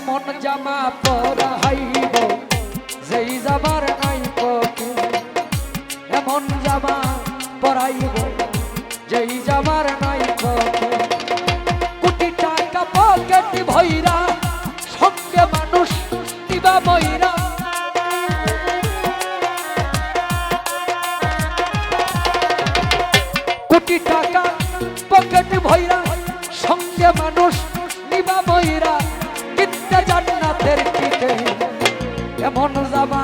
এমন জামা পরাইব যেই জামার নাই পকে এমন জামা পরাইব, যেই জামার নাই পকে কোটি টাকা পকেট ভৈরা সঙ্গে মানুষ দিবা ময়রা কোটি টাকা পকেট ভৈরা সঙ্গে মানুষ নিবা ময়রা এমন জামা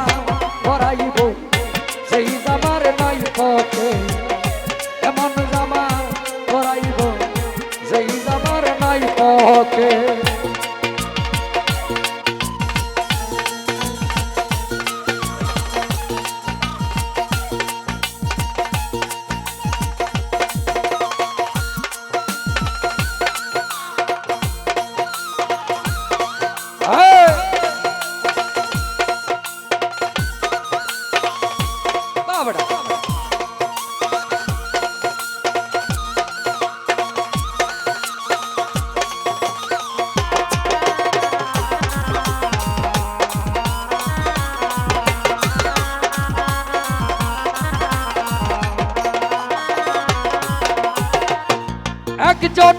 একজন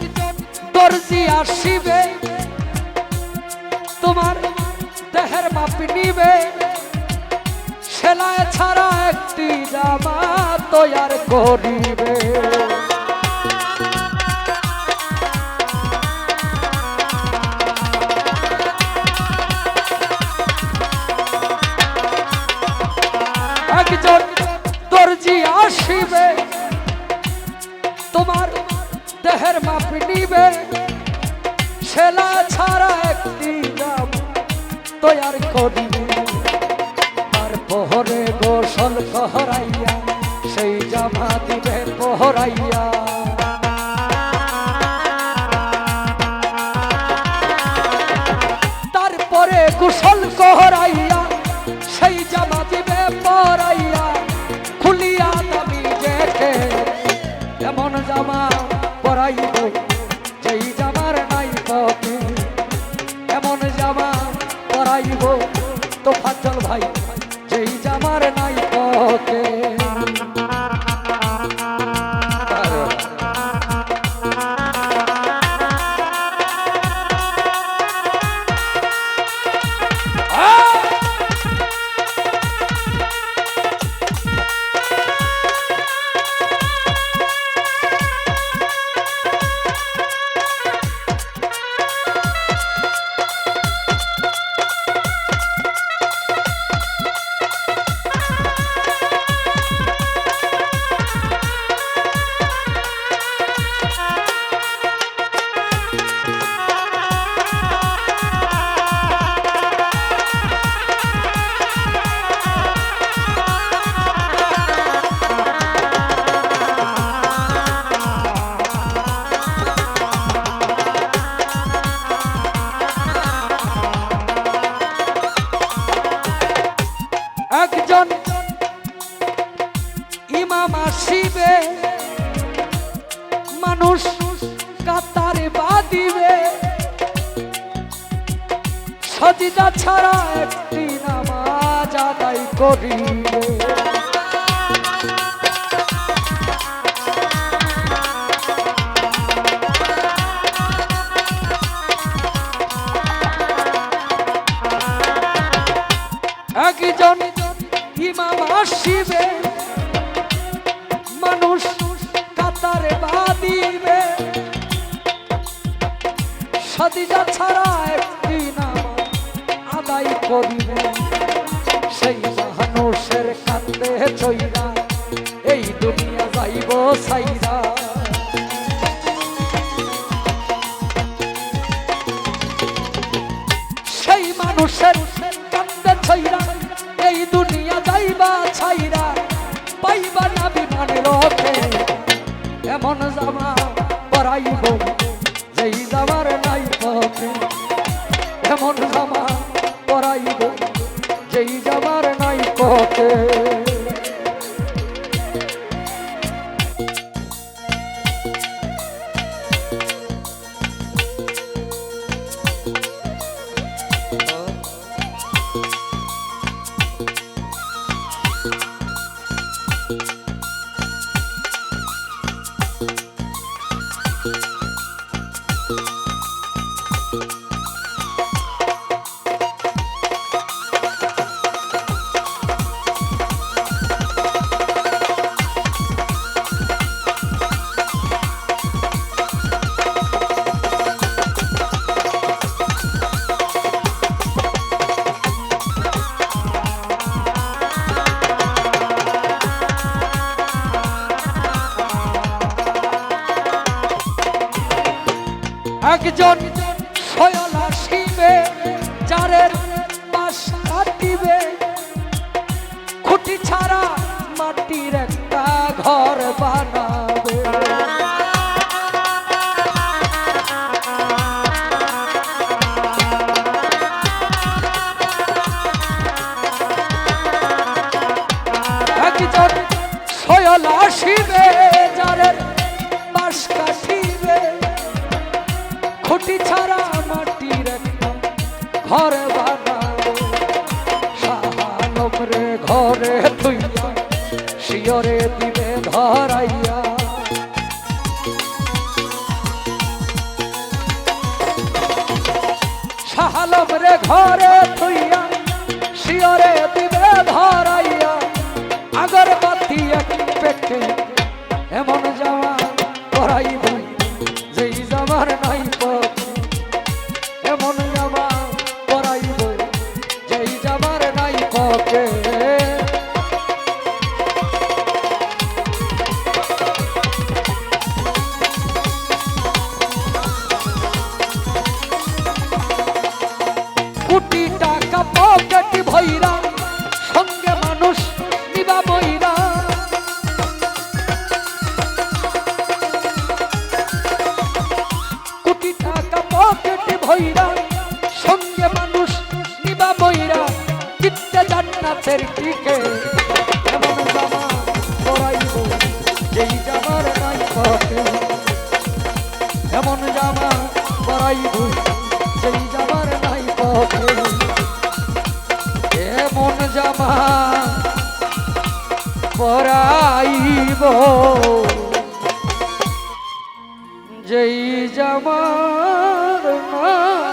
দর্জি আসিবে তোমার দেহের মাপ নিবে। সেলায় ছাড়া একটি জামা তৈয়ার করিবে। সেলা ছাড়া একটি জামা তৈয়ার করি আর পোহরে গোসল কহরাইয়া, সেই জামা দিবে পোহরাইয়া। তারপরে কুশল কহরাইয়া মানুষ কাতারে বাদিবে সজিদা ছাড়া একটি নামাজ আদায় করিবে। সদিজা ছাড়া একটি নাম আদায় করিবে। সেই মানুষের কান্দে চইরা এই দুনিয়া যাইব সাইরা। সেই মানুষের কান্দে ছইরা এই দুনিয়া যাইবা ছাইরা। পাইবা না বিমানের রথে, এমন জামা পরাইব, যেই জামার এমন জামা একজন কাটিবে। খুঁটি ছাড়া মাটির একটা ঘর বানাবে। একজন সয়ল আসিবে খুঁটি ছাড়া মাটির একটা ঘর বানাবো। সাহানম রে ঘরে তুইয়া শিয়রে দিবে ধরাইয়া। শাহালম রে ঘরে থইয়া শিয়রে দিবে ধরাইয়া। আগর বাতি এক পেটে এমন জামা করাইব যেই জামার নাই পরাইব। যেই জামার না